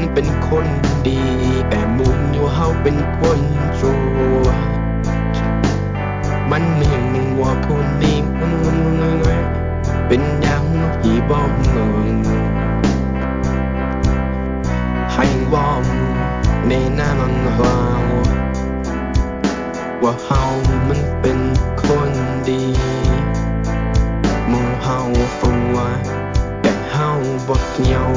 ันเป็นคนดี แต่มุนอยู่เฮาเป็นคนชั่ว มันเหนึ่งว่าคนนี้เป็นยังที่บ่เมืองให้วอมในหน้ามังเฮาว่าเฮามันเป็นคนดีหมู่เฮาฟังว่าแต่เฮาบ่เกี่ยว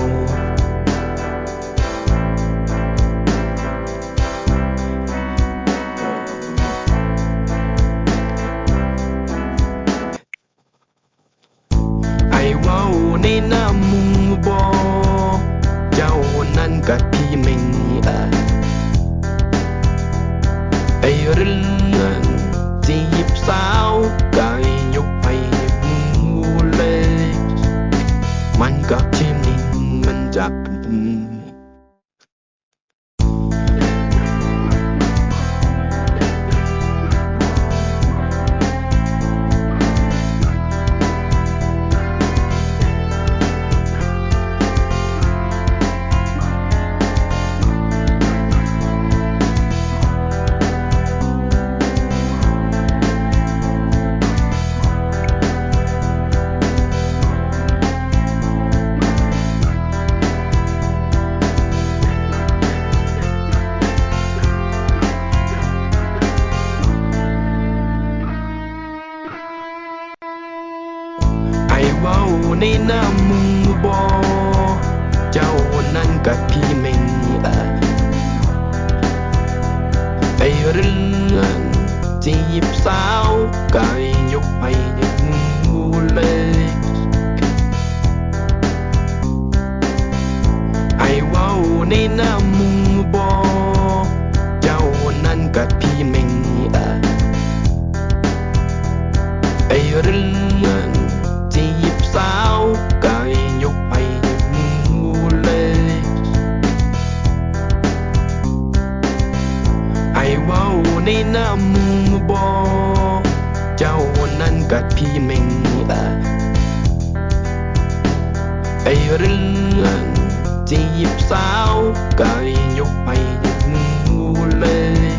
มั ในน้ำมูบอเจ้านั้นกับพี่ไม่ไอเรื่องจีบสาวกายยกไปยังมูเลยไอว้าวในน้ำมูบอเจ้านั้นกับพี่ไม่ไอเรื่อง ในน้ำมูบอเจ้านั้นกัดพี่เม่เอ่ยไอเรื่องจีบสาวกายยกไปยังมูเลย